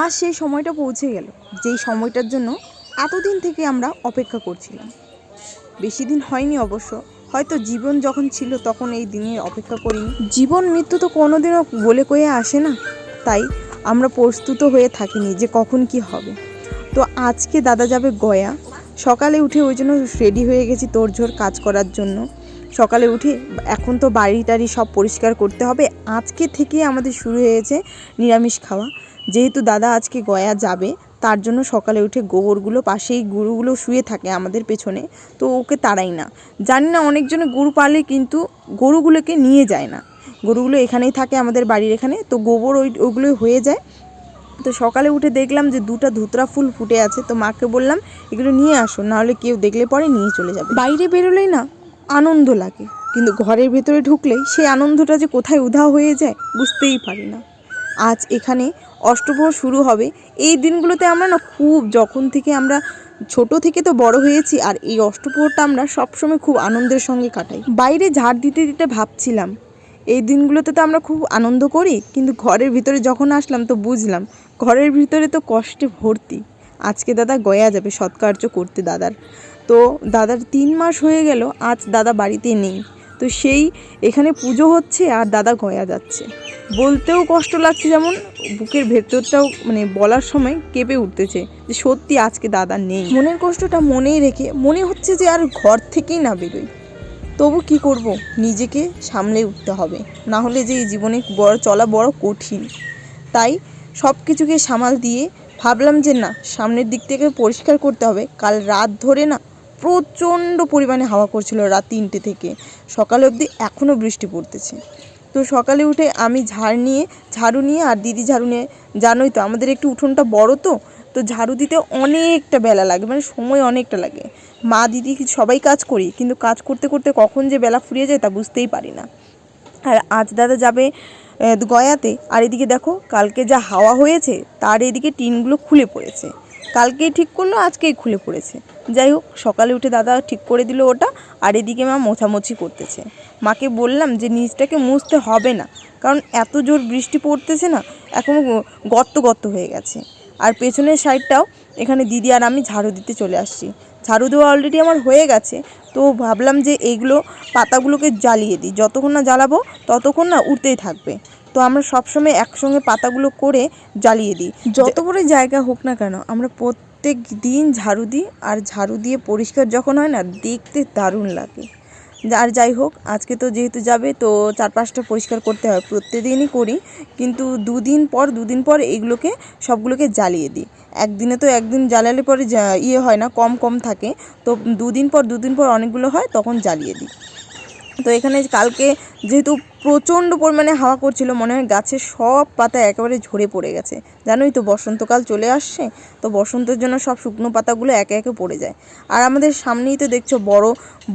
আজ সেই সময়টা পৌঁছে গেল, যেই সময়টার জন্য এতদিন থেকে আমরা অপেক্ষা করছিলাম। বেশি দিন হয়নি অবশ্য, হয়তো জীবন যখন ছিল তখন এই দিনের অপেক্ষা করিনি। জীবন মৃত্যু তো কোনোদিনও বলে কয়ে আসে না, তাই আমরা প্রস্তুত হয়ে থাকিনি যে কখন কি হবে। তো আজকে দাদা যাবে গয়া, সকালে উঠে ওই জন্য রেডি হয়ে গেছি তোড়ঝোড় কাজ করার জন্য। সকালে উঠে এখন তো বাড়ি টাড়ি সব পরিষ্কার করতে হবে। আজকে থেকে আমাদের শুরু হয়েছে নিরামিষ খাওয়া। যেহেতু দাদা আজকে গয়া যাবে, তার জন্য সকালে উঠে গোবরগুলো পাশেই গরুগুলো শুয়ে থাকে আমাদের পেছনে, তো ওকে তাড়াই না। জানি না অনেকজনে গরু পালে কিন্তু গরুগুলোকে নিয়ে যায় না। গরুগুলো এখানেই থাকে আমাদের বাড়ির এখানে, তো গোবর ওই, ওগুলো হয়ে যায়। তো সকালে উঠে দেখলাম যে দুটা ধুতরা ফুল ফুটে আছে, তো মাকে বললাম, এগুলো নিয়ে আসো, নাহলে কেউ দেখলে পরে নিয়ে চলে যাবে। বাইরে বেরোলেই না আনন্দ লাগে, কিন্তু ঘরের ভেতরে ঢুকলেই সেই আনন্দটা যে কোথায় উধাও হয়ে যায়, বুঝতেই পারি না। আজ এখানে অষ্টপ্রহর শুরু হবে। এই দিনগুলোতে আমরা না খুব যখন থেকে আমরা ছোট থেকে তো বড় হয়েছি আর এই অষ্টপ্রহরটা আমরা সবসময় খুব আনন্দের সঙ্গে কাটাই। বাইরে ঝাড় দিতে দিতে ভাবছিলাম, এই দিনগুলোতে তো আমরা খুব আনন্দ করি, কিন্তু ঘরের ভিতরে যখন আসলাম তো বুঝলাম, ঘরের ভিতরে তো কষ্টে ভর্তি। আজকে দাদা গয়া যাবে, সৎকার্য করতে দাদার। তো দাদার তিন মাস হয়ে গেল, আজ দাদা বাড়িতে নেই। তো সেই এখানে পুজো হচ্ছে আর দাদা গয়া যাচ্ছে। বলতেও কষ্ট লাগছে যেমন, বুকের ভেতরটাও মানে বলার সময় কেঁপে উঠতেছে যে সত্যি আজকে দাদা নেই। মনের কষ্টটা মনেই রেখে, মনে হচ্ছে যে আর ঘর থেকেই না বেরোই। তবু কি করব? নিজেকে সামলে উঠতে হবে। না হলে যে এই জীবনে বড়, চলা বড় কঠিন। তাই সব কিছুকে সামাল দিয়ে ভাবলাম যে না, সামনের দিক থেকে পরিষ্কার করতে হবে। কাল রাত ধরে না প্রচণ্ড পরিমাণে হাওয়া করছিল রাত তিনটে থেকে। সকালে অবধি এখনও বৃষ্টি পড়তেছে। তো সকালে উঠে আমি ঝাড় নিয়ে, ঝাড়ু নিয়ে আর দিদি ঝাড়ু নিয়ে, জানোই তো আমাদের একটু উঠোনটা বড় তো তো ঝাড়ু দিতে অনেকটা বেলা লাগে মানে সময় অনেকটা লাগে। মা, দিদি সবাই কাজ করি, কিন্তু কাজ করতে করতে কখন যে বেলা ফুরিয়ে যায় তা বুঝতেই পারি না। আর আজ দাদা যাবে গয়াতে, আর এদিকে দেখো, কালকে যা হাওয়া হয়েছে, তার এদিকে টিনগুলো খুলে পড়েছে। কালকেই ঠিক করল, আজকেই খুলে পড়েছে। যাই হোক, সকালে উঠে দাদা ঠিক করে দিল ওটা, আর এদিকে মা মোছামুছি করতেছে। মাকে বললাম যে, নিচটাকে মুছতে হবে না, কারণ এত জোর বৃষ্টি পড়তেছে না, এখন গর্ত গর্ত হয়ে গেছে। আর পেছনের সাইডটাও, এখানে দিদি আর আমি ঝাড়ু দিতে চলে আসছি। ঝাড়ু দেওয়া অলরেডি আমার হয়ে গেছে, তো ভাবলাম যে এইগুলো পাতাগুলোকে জ্বালিয়ে দিই। যতক্ষণ না জ্বালাবো, ততক্ষণ না উঠতেই থাকবে। তো আমরা সবসময় একসঙ্গে পাতাগুলো করে জ্বালিয়ে দিই। যত বড় জায়গা হোক না কেন, আমরা প্রত্যেক দিন ঝাড়ু দিই, আর ঝাড়ু দিয়ে পরিষ্কার যখন হয় না, দেখতে দারুণ লাগে। আর যাই হোক, আজকে তো যেহেতু যাবে, তো চারপাশটা পরিষ্কার করতে হয়। প্রত্যেকদিনই করি, কিন্তু দুদিন পর দুদিন পর এগুলোকে সবগুলোকে জ্বালিয়ে দিই। একদিনে তো একদিন জ্বালালে পরে ইয়ে হয় না, কম কম থাকে। তো দুদিন পর দুদিন পর অনেকগুলো হয়, তখন জ্বালিয়ে দিই। তো এখানে কালকে যেহেতু প্রচণ্ড পরিমাণে হাওয়া করছিল, মনে হয় গাছের সব পাতা একেবারে ঝরে পড়ে গেছে। জানোই তো বসন্তকাল চলে আসছে, তো বসন্তের জন্য সব শুকনো পাতাগুলো একে একে পড়ে যায়। আর আমাদের সামনেই তো দেখছ বড়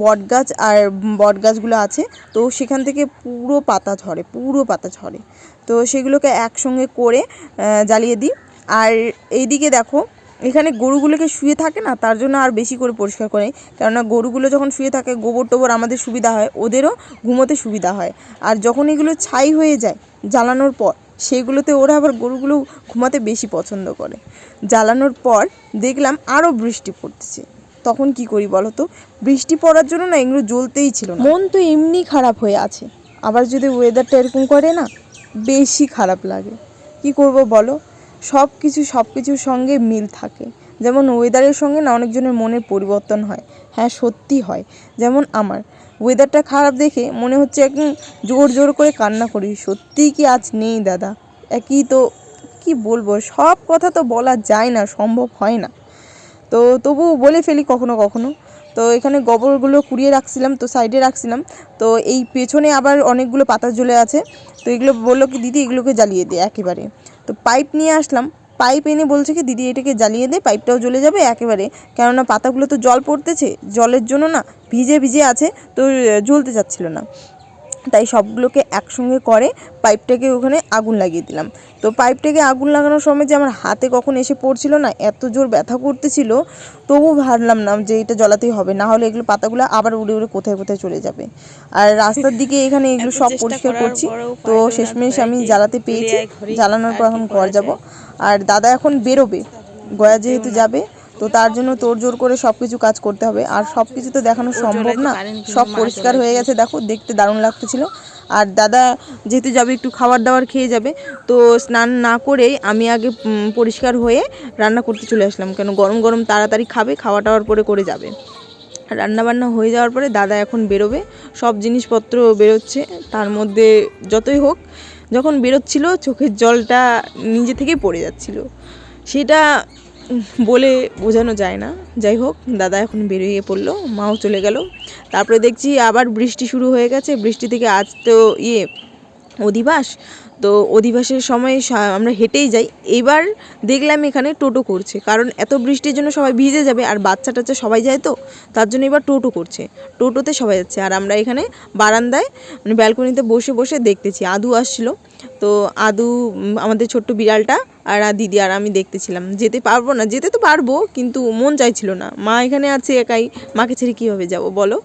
বট গাছ আর বট গাছগুলো আছে, তো সেখান থেকে পুরো পাতা ঝরে, পুরো পাতা ঝরে। তো সেগুলোকে একসঙ্গে করে জ্বালিয়ে দিই। আর এইদিকে দেখো এখানে গরুগুলোকে শুয়ে থাকে না, তার জন্য আর বেশি করে পরিষ্কার করে কেননা গরুগুলো যখন শুয়ে থাকে গোবর টোবর আমাদের সুবিধা হয়, ওদেরও ঘুমোতে সুবিধা হয়। আর যখন এগুলো ছাই হয়ে যায় জ্বালানোর পর সেগুলোতে ওরা আবার গরুগুলো ঘুমাতে বেশি পছন্দ করে। জ্বালানোর পর দেখলাম আরও বৃষ্টি পড়তেছে। তখন কি করি বলো তো? বৃষ্টি পড়ার জন্য না এগুলো জ্বলতেই ছিল না। মন তো এমনি খারাপ হয়ে আছে। আবার যদি ওয়েদারটা এরকম করে না, বেশি খারাপ লাগে। কি করব বলো? সব কিছু সব কিছুর সঙ্গে মিল থাকে। যেমন ওয়েদারের সঙ্গে না অনেকজনের মনের পরিবর্তন হয়। হ্যাঁ সত্যি হয়। যেমন আমার ওয়েদারটা খারাপ দেখে মনে হচ্ছে একদম জোর জোর করে কান্না করি। সত্যিই কি আজ নেই, দাদা? একই তো, কি বলব? সব কথা তো বলা যায় না, সম্ভব হয় না। তো তবু বলে ফেলি কখনো কখনো। তো এখানে গোবরগুলো কুড়িয়ে রাখছিলাম, তো সাইডে রাখছিলাম। তো এই পেছনে আবার অনেকগুলো পাতা জ্বলে আছে। তো এগুলো বলল কি, দিদি, এগুলোকে জ্বালিয়ে দে একেবারে। তো পাইপ নিয়ে আসলাম। পাইপ এনে বলছে কি, দিদি, এটাকে জ্বালিয়ে দে, পাইপটাও জ্বলে যাবে একেবারে। কেননা পাতাগুলো তো জল পড়তেছে, জলের জন্য না ভিজে ভিজে আছে, তো জ্বলতে চাচ্ছিল না। তাই সবগুলোকে একসঙ্গে করে পাইপটাকে ওখানে আগুন লাগিয়ে দিলাম। তো পাইপটাকে আগুন লাগানোর সময় যে আমার হাতে কখন এসে পড়ছিল না এত জোর ব্যথা করতেছিল তবু ভাবলাম না যে এটা জ্বলাতেই হবে না হলে এগুলো পাতাগুলো আবার উড়ে উড়ে কোথায় কোথায় চলে যাবে। আর রাস্তার দিকে এখানে এগুলো সব পরিষ্কার করছি তো শেষমেশ আমি জ্বালাতে পেয়েছি জ্বালানোর পর এখন ঘর যাব। আর দাদা এখন বেরোবে গয়া যেহেতু যাবে তো তার জন্য তোড়জোড় করে সব কিছু কাজ করতে হবে। আর সব কিছু তো দেখানো সম্ভব না। সব পরিষ্কার হয়ে গেছে দেখো দেখতে দারুণ লাগতেছিল। আর দাদা যেহেতু যাবে একটু খাবার দাবার খেয়ে যাবে তো স্নান না করেই আমি আগে পরিষ্কার হয়ে রান্না করতে চলে আসলাম। কেন গরম গরম তাড়াতাড়ি খাবে খাওয়া টাওয়ার পরে করে যাবে। রান্না বান্না হয়ে যাওয়ার পরে দাদা এখন বেরোবে। সব জিনিসপত্র বেরোচ্ছে তার মধ্যে যতই হোক যখন বেরোচ্ছিল চোখের জলটা নিজে থেকেই পড়ে যাচ্ছিল। সেটা বলে বোঝানো যায় না। যাই হোক, দাদা এখন বেরিয়ে পড়ল, মাও চলে গেল। তারপরে দেখছি আবার বৃষ্টি শুরু হয়ে গেছে। বৃষ্টি থেকে আজ তো ইয়ে অধিবাস। তো অধিবাসের সময় আমরা হেঁটেই যাই। এবার দেখলাম এখানে টোটো করছে। কারণ এত বৃষ্টির জন্য সবাই ভিজে যাবে, আর বাচ্চা টাচ্চা সবাই যায় তো, তার জন্য এবার টোটো করছে। টোটোতে সবাই যাচ্ছে। আর আমরা এখানে বারান্দায় মানে ব্যালকনিতে বসে বসে দেখতেছি। আদু আসছিল। তো আদু আমাদের ছোট্ট বিড়ালটা আর দিদি আর আমি দেখতেছিলাম। যেতে পারব না, যেতে তো পারব, কিন্তু মন চাইছিল না। মা এখানে আছে একাই, মাকে ছেড়ে কীভাবে যাব বলো?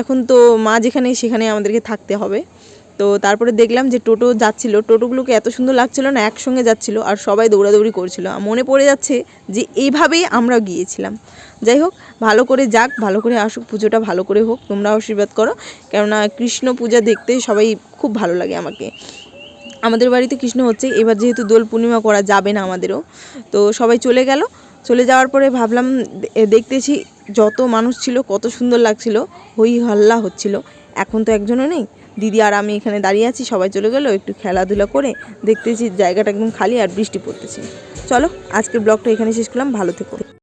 এখন তো মা যেখানে সেখানে আমাদেরকে থাকতে হবে। তো তারপরে দেখলাম যে টোটো যাচ্ছিল, টোটোগুলোকে এত সুন্দর লাগছিল না, একসঙ্গে যাচ্ছিল আর সবাই দৌড়াদৌড়ি করছিল। মনে পড়ে যাচ্ছে যে এইভাবেই আমরা গিয়েছিলাম। যাই হোক, ভালো করে যাক, ভালো করে আসুক, পুজোটা ভালো করে হোক, তোমরা আশীর্বাদ করো। কেননা কৃষ্ণ পূজা দেখতে সবাই খুব ভালো লাগে আমাকে। আমাদের বাড়িতে কৃষ্ণ হচ্ছে, এবার যেহেতু দোল পূর্ণিমা করা যাবে না আমাদেরও, তো সবাই চলে গেল। চলে যাওয়ার পরে ভাবলাম দেখতেছি যত মানুষ ছিল, কত সুন্দর লাগছিল, হই হল্লা হচ্ছিল। এখন তো একজনও নেই, দিদি আর আমি এখানে দাঁড়িয়ে আছি, সবাই চলে গেলো, একটু খেলাধুলা করে দেখতেছি জায়গাটা একদম খালি আর বৃষ্টি পড়তেছে। চলো, আজকের ব্লগটা এখানে শেষ করলাম, ভালো থেকো।